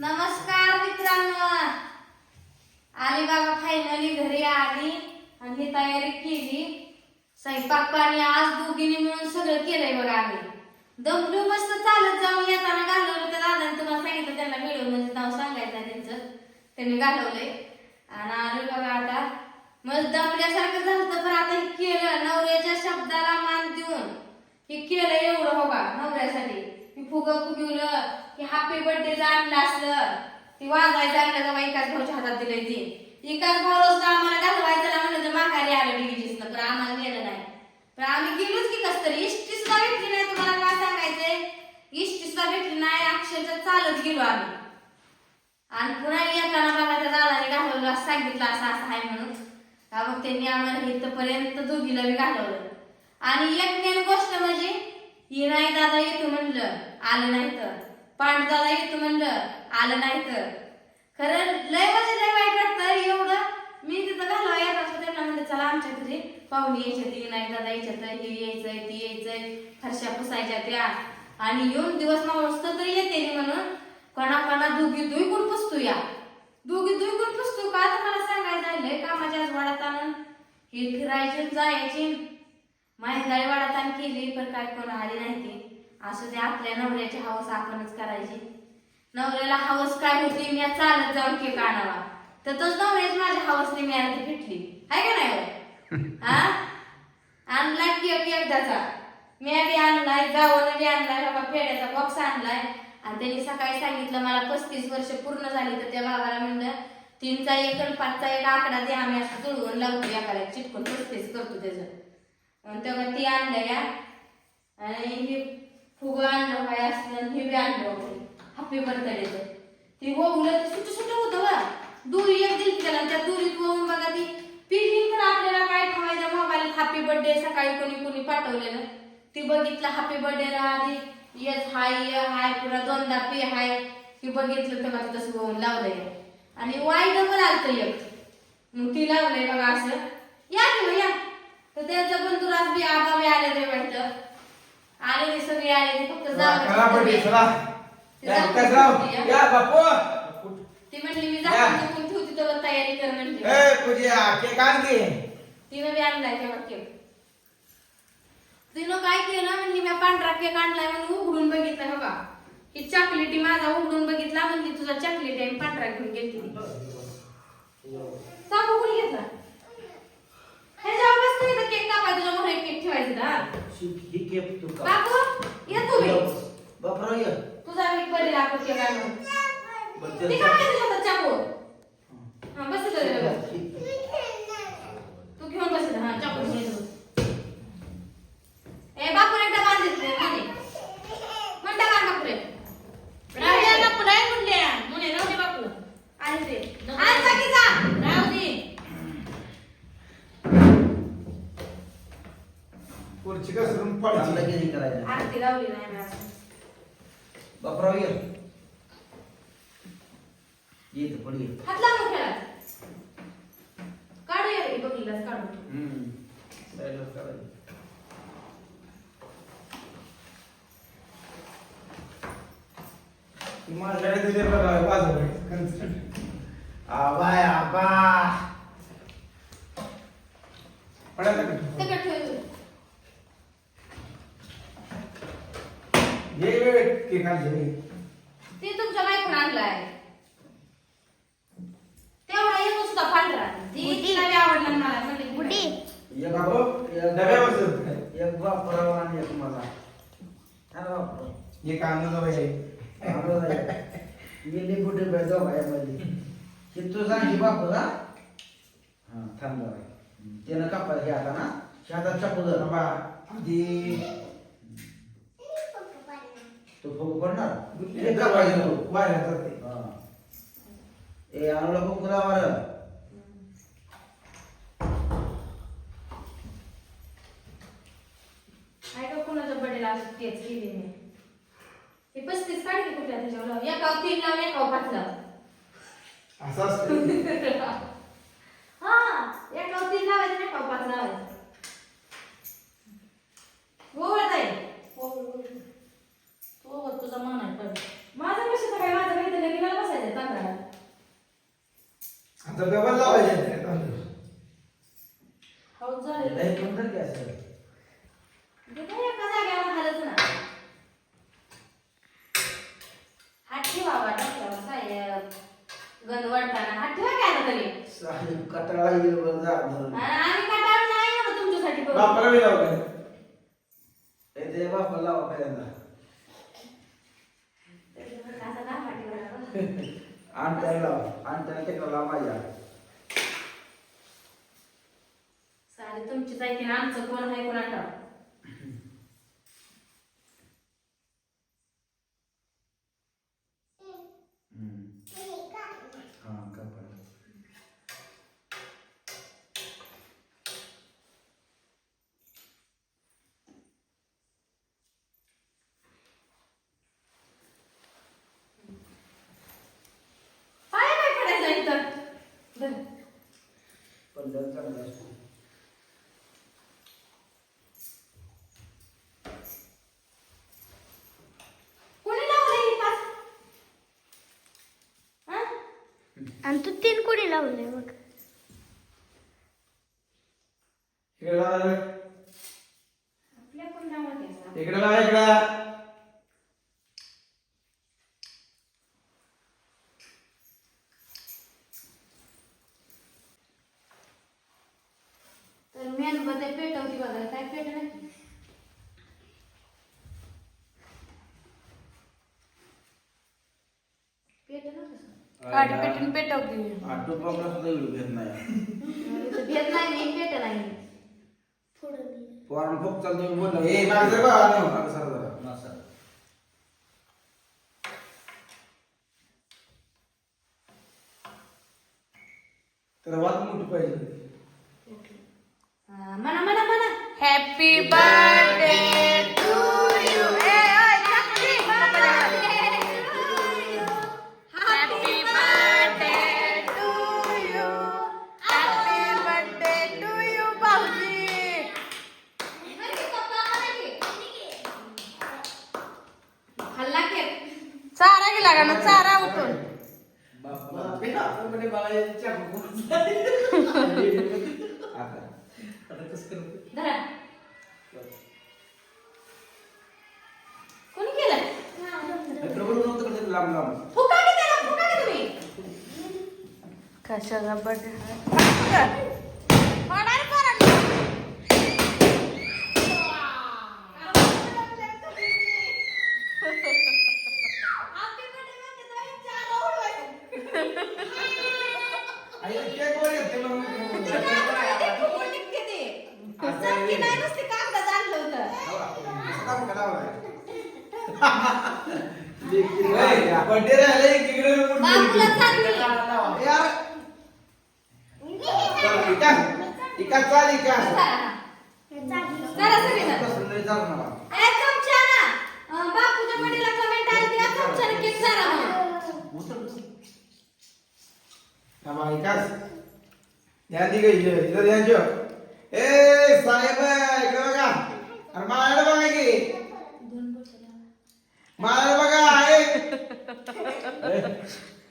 नमस्कार मित्रांनो. आली बाबा फायनली घरी आली आणि ही तयारी केली. स्वयंपाक पाणी आज दोघींनी मिळून सगळं केलंय बघा आम्ही. दमडू मस्त चालत जाऊन येताना घालवलं तर दादाने. तुम्हाला सांगितलं त्यांना व्हिडिओ म्हणजे नाव सांगायचं त्यांचं. त्यांनी घालवलंय. आणि आलो बघा आता मग दमल्यासारखं झालं तर पण आता हे केलं. नवऱ्याच्या शब्दाला मान देऊन हे केलं एवढं हो का नवऱ्यासाठी. ती फुगं फुगिवलं की हॅपी बर्थडे आणलं असलं ती वाजवायचं आणलं तेव्हा एकाच भाऊच्या हातात दिलंय ती. एकाच भाऊ आम्हाला घालवायचं त्याला म्हणलं तर माघारी आलं डिव्हिजन पण आम्हाला गेलं नाही. पण आम्ही गेलोच की कस तरी इष्टी सुद्धा भेटली नाही तुम्हाला काय सांगायचंय? इष्टी सुद्धा भेटली नाही अक्षरशः चालत गेलो आम्ही. आणि पुन्हा येताना बघा त्या दादाने घालवलं असं सांगितलं असं असं आहे म्हणून. का मग त्यांनी आम्हाला इथपर्यंत दोघीला बी घालवलं. आणि एक मेन गोष्ट म्हणजे ही नाही दादा येतो म्हणलं आलं नाही तर. पांड दादा येतो म्हणलं आलं नाही तर. खरं लय म्हणजे लय वाईट वाटतं एवढं. मी तिथं घालवा येत असतो त्यांना म्हणलं चला आमच्या घरी. पाहुणे यायच्या ती नाही दादा यायच्यात हे यायचंय ती यायचंय. फरशा पुसायच्या त्या. आणि येऊन दिवस मावळत तरी येते म्हणून. कोणाकोणा कोणा दोघी दुई गुण पुसतो या दोघी दुई गुण पुसतो का? तर मला सांगायचं राहिलंय कामाच्या आज वाड्यात आणून. हे फिरायचे जायचे. माहिती वाड्यात आणि केली पण काय कोण आली नाही ती. असं ते आपल्या नवऱ्याची हवस आपणच करायची. नवऱ्याला हवस काय होती मी चालत जाऊन केक आणावा. तर तोच नवऱ्याची माझ्या हवसने मी आणखी भेटली. आहे का नाही हो? हा? आणला केक एकदाचा. मी बी आणलाय गावानं बी आणलाय बाबा पेड्याचा बॉक्स आणलाय. आणि त्यांनी सकाळी सांगितलं मला पस्तीस वर्ष पूर्ण झाली तर त्या बाबाला म्हणलं तीनचा एक आणि पाचचा एक आकडा दे आम्ही असं जुळवून लावतो एकाला चिटकून पस्तीस करतो त्याचं. तेव्हा ती आणलं या आणि हे फुगं आणलं काय असलं आणि हे बी आणलं हॅपी बर्थडेचं ती. ओवलं सुट सुट होतं बा दुरी एक दिली त्याला त्या दुरीत ओवून बघा ती. पिलिंग पण आपल्याला काय ठेवायचं मोबाईल हॅपी बर्थडे सकाळी कोणी कोणी पाठवलेलं. ती बघितलं हॅपी बर्थडे आधी. येस हाय य हाय पुरा दोनदा पे हाय ती बघितलं तेव्हा ते तसं होऊन लावलंय. आणि वाईट डबल आलतं एक. मग ती लावलंय बघा असं. या की मग या. तर त्यांचं बंधू राज बी आबा बी आले ते वाटतं. आले ते सगळे आले ते फक्त बापू. ती म्हणली मी. जाऊन चुकून ठेवती तर तयारी कर की तिनं बी आणलाय तेव्हा केक. तिनं काय केलं म्हणली मी पांढरा केक आणलाय म्हणून उघडून बघितलं बघा. की चॉकलेटी माझा उघडून बघितला म्हणली तुझा चॉकलेट आहे पांढरा घेऊन गेली ती. चाकू घेतला ह्याच्या बस नाही तर केक कापाय तुझ्या मोठे केक ठेवायचं ना? ही केप तू का बापू ये तुम्ही बापरा ये. तुझा मी बर्थडे आपण केक आणून बच्चे ते काय तुझ्या हातात चाकू. हा. बस इथं. तू घेऊन बस इथं. हा चाकू घेऊन ये तू. ए बापूने एकदा बांधित नाही म्हणे म्हणता का बापूरे राहू दे बापू, नाही म्हणल्या. म्हणे, राहू दे बापू. आणि ते आणि जा की जा राहू दे. पुढची घसरून करायचं आरती लावली नाही मी अजून. बापराव ये ये इथं पड ये. हात लावून खेळा काढू या रे बघितलास काढू हम्म. साईडला करायचं माझ्याकडे दिले बघा बाजूला आबाय आबा पडायला का ये ये केक आणले ते तुमच्या बायकोनं आणलाय. तेवढा येतो सुद्धा पांढरा. ती तिला बी आवडला मला म्हणली एक बाबू एक डब्यावर बसत. एक बापराव आणि एक मला. हा बापराव हे कांदा जवळ आहे गेली कुठे बेजावमध्ये की तू सांग की बापू ना हा थांब जरा त्यानं कापायला घ्या आता ना. शेतात चाकू धर. बाबा आधी. तू फोकू करणार कापायचं तू बाहेर जाते. हा. ए अनुला फोकू लावा रे. काय का कोणाच्या बर्थडेला असं तेच केली मी? हे पस्तीस काढली कुठल्या त्याच्यावर लाव. तीन लाव एकावर पाच लाव असं असतं? हा एकावर तीन लावायचं एकावर पाच लावायचं गोवळ जाईल हो, हो. तो तुझा मान आहे पण माझं कशाचं काय माझं काही तर लगीनाला बसायचं आता डबल लावायचे तांदूळ. हो झाले लय पण तर काय असं एका जागेवर हालच ना हात ठेवा बा डोक्यावर साहेब गंध वाढताना हात ठेवा काय आता तरी साहेब कटाळा येईल बरं जा धरून. आणि आम्ही कटाळ नाही एवढं तुमच्यासाठी करू. बापाला बी लावलं ए, ते बापा लावा पहिल्यांदा. आणत्याला लाव आणत्याला तिकडं लाव माझ्या. सारी ऐकते ना आमचं कोण आहे कोण आठव हा कपाळ पाय काय पडायचं इथं धर. जर चांगला असतो कोणी लावलं पाच? आणि तू तीन कोणी लावले मग इकडे लावा? इकडे लावा इकडे तर मेणबत्त्या पेटवती बघा काय पेट नाही पेट ना कसं काठी पेटून पेटवते आटो पावला सुद्धा एवढं घेत नाही. मी. पोरानं फक्त चालतो बोललो ए माझं बा मागं सर जरा नसा. तर वाद मोठी पाहिजे. का ना चारा उठून. बापा. मला चाकू आता. आता कसं करतो धरा. कोणी केलं? इकडं बोलू नको तिकडे लांब लांब फुका की त्याला? फुका की तुम्ही? कशाचा बर्थडे आई केक वर येते मग फुकून निघते ते. चमकी नाही नुसती कागदात आणलं होतं. बर्थडे राहिला एकीकडे बापूला चालली. यार चल, इका इका चाल इका चला, हा. चला सगळेजण. तसं लय झालं मला. ए, चमचा झाला म्हणून. थांबा इकाच ध्यान दे गई इधर ध्यान ठेव ए साहेब इकडे बघा. अरे मायाला बघा की. मायाला बघा आहे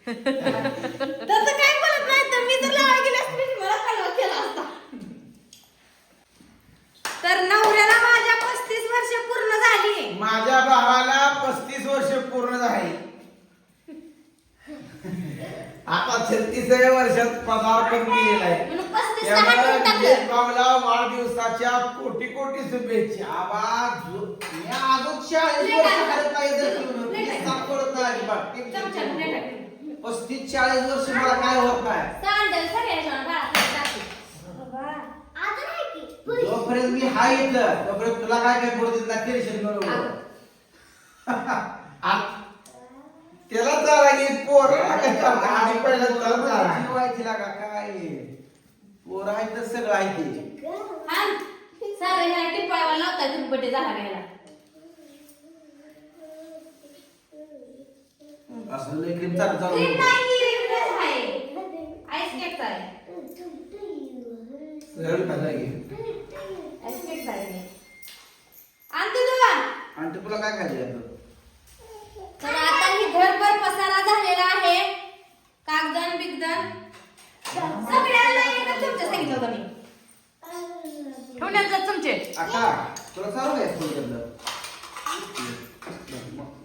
तसं काय बोलत नाही तर मी जर लावायला गेले असते मी मला हलवा केला असता तर नवऱ्याला माझ्या पस्तीस वर्ष पूर्ण झाली माझ्या भावाला पस्तीस वर्ष पूर्ण झाली आता छत्तीसाव्या वर्षात पदार्पण केलेलं आहे म्हणून पस्तीस त्यामुळे टाकलं विजय भाऊला वाढदिवसाच्या कोटी कोटी शुभेच्छा. आवाज मी अजून चाळीस वर्ष करत नाही जर तुम्ही. करत नाही. अजिबात. पस्तीस चाळीस वर्ष मला काय होत नाही. सांडल सगळ्याच्या बाळाकडे टाकू. जोपर्यंत मी हाय इथं तोपर्यंत तुला काय काय बोलत नाही टेन्शन घेऊ नको. आ- त्याला चाला की पोर आधी पहिला त्याला चाला. जीव आहे तिला का काय? पोर आहे तर सगळं आहे ते. आण. सारं ह्या लावताय तुम्ही बड्डे झाला असं लय क्रीम चालू चालू सरळ खाल्ला की. तुला आणि ते तुला काय खायचं आता? तर आता ही घरभर पसारा झालेला आहे. कागदन बिगदन. तुमचे आता तुला चालू काय फोन केलं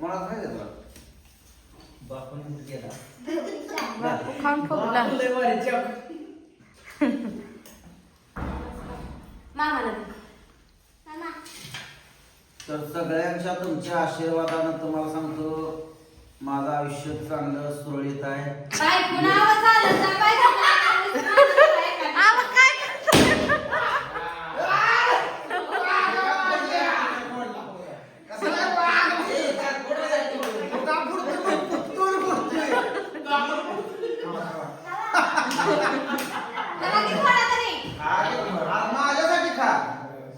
मला काय देतो बापू खाऊन फुगला मामाला दे. तर सगळ्यांच्या तुमच्या आशीर्वादानं तुम्हाला सांगतो माझं आयुष्य चांगलं सुरळीत आहे. जा? आवा काय मला ती थोडा तरी. आज माझ्यासाठी खा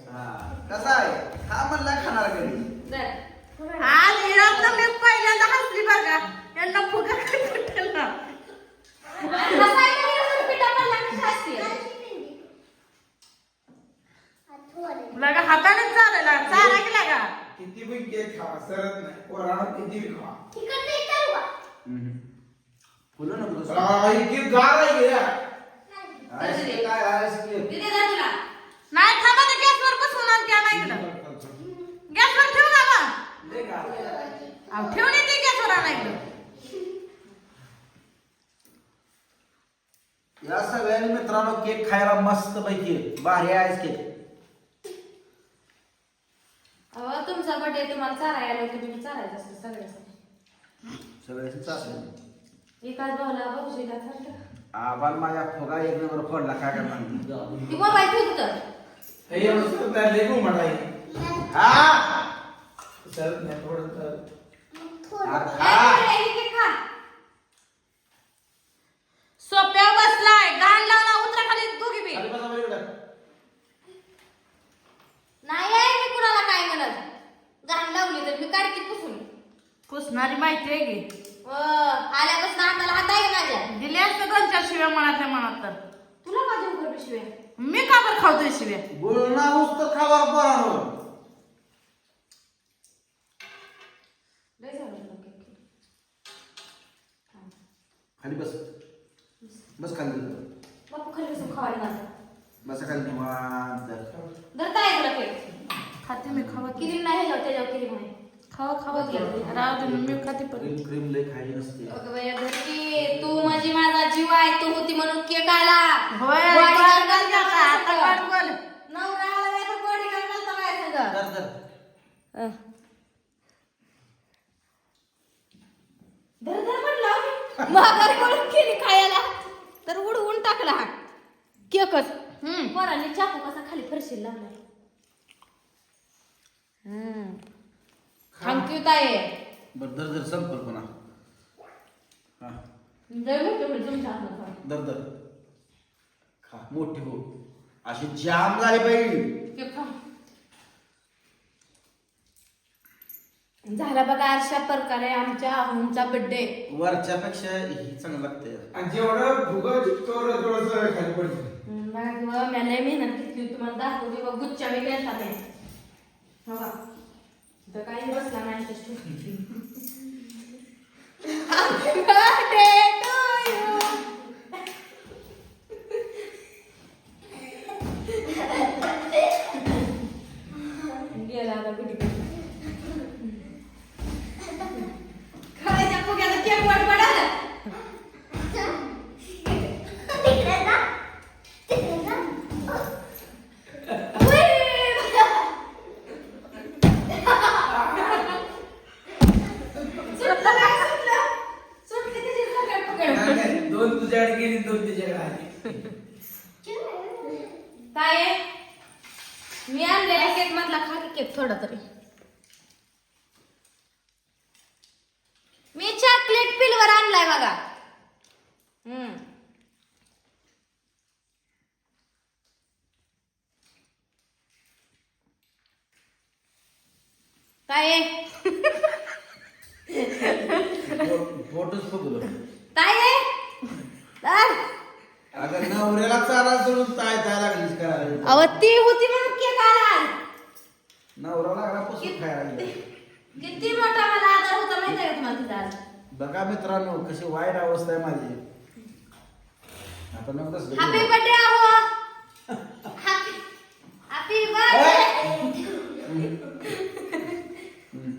हा. कसा आहे खा म्हणला खाणार घरी दर. आज हिरातनं मी पहिल्यांदा हसली बघा यांना फुगा कुठला कसा आहे का विरसून पिठा पडला की शास्त्रीय? लगा हाताने चालायला चाला की लागा किती पण केक खावा सरत नाही पोरानं किती बी खावा फुलं नको दुसरं. आ, इतकी गार आहे की या. आईस्क्रीम काय आईस्क्रीम दिदी जा तुला. नाही थांबा ते गॅसवर बसवून आणते आणा इकडं गॅसवर ठेवू ना मग लय गार आहे. अहो, ठेवून येते गॅसवर आणा इकडं या सगळ्यांनी मित्रांनो केक खायला मस्त पैकी भारी आईस केक। अहो, तुमचा बर्थडे तुम्हाला चारायला आलो तुम्ही चारायचं असतं सगळ्यासाठी सगळ्याची चाचणी एकाच भाऊला भाऊजीला ठरलं आबाल माझ्या फुगा एक नंबर फोडला काय करणार ती मोबाईल तर हे एवढं सुद्धा नाही, लय घुमट आहे. हा सरत नाही थोडं तर. अरे खा. खा सोप्यावर बसलाय गाण लावला उतरा खाली दोघी बी खाली बसा बरं इकडं. नाही आहे मी कुणाला काय म्हणत घाण लावली तर मी काढते पुसून पुसणारी माहिती आहे की? व आल्यापासून हाताला हात आहे का माझ्या? दिले असते दोन चार शिव्या मनातल्या मनात तर. तुला का देऊ कर पिशव्या मी का बरं खावतोय शिव्या? गुळणा नुसतं खावर पोरांनो लय झालं तुला cake. खाली बस. बस खाली. बापू खाली बसून खावायला लागलं. बस खाली. निवांत. धरता आहे तुला केक खाते मी खावा किती नाही ह्याच्यावर त्याच्यावर किती नाही खावा खावा राहू दे मी खाते पण. क्रीम क्रीम लय खायची नसते. अगं बाई, घरची तू म्हणजे माझा जीव आहे तू होती म्हणून केक आला. होय Bodyguard गोड घालता का? आता. नवरा आला नाही तर bodyguard घालता धर धर माघारी वळून केली खायला. तर उडवून टाकला हा. केकच. हम्म. पोरांनी चाकू कसा खाली फरशी लावलाय. थँक्यू ताई. बर हा. होईल तुमच्या खा. मोठी हो. अशी जाम झाली पाहिजे केक खा. झाला बघा अशा प्रकारे आमच्या अहोमचा बर्थडे वरच्या पेक्षा ही चांगलं लागतंय आणि जेवढं भुगं तेवढं थोडंसं खाली पडतं. मग मी लय मेहनत घेतली तुम्हाला दाखवली बघ गुच्छा मी केला हो का तर काही बसला नाही Happy birthday to you. गेला आता कुठे खायच्या फुग्याला केक वाट पडाला नाही, नाही, दोन तुझ्याकडे गेली दोन तुझ्याकडे आली काय मी आणलेला केक मधला खा की केक थोडा तरी. मी चॉकलेट पिलवर आणलाय बघा. हम्म. काय आहे? फोटोच काय आहे? आ, अगं नवऱ्याला चारा सोडून ताय ताय लागलीच करायला अहो ती होती म्हणून केक आला नवरा लागला पसून खायला लागली. किती मोठा मला आधार होता माहिती आहे का तुम्हाला आज बघा मित्रांनो कशी वाईट अवस्था आहे माझी आता नको तसलं हॅपी. बर्थडे आहो हॅपी! बर्थडे हम्म.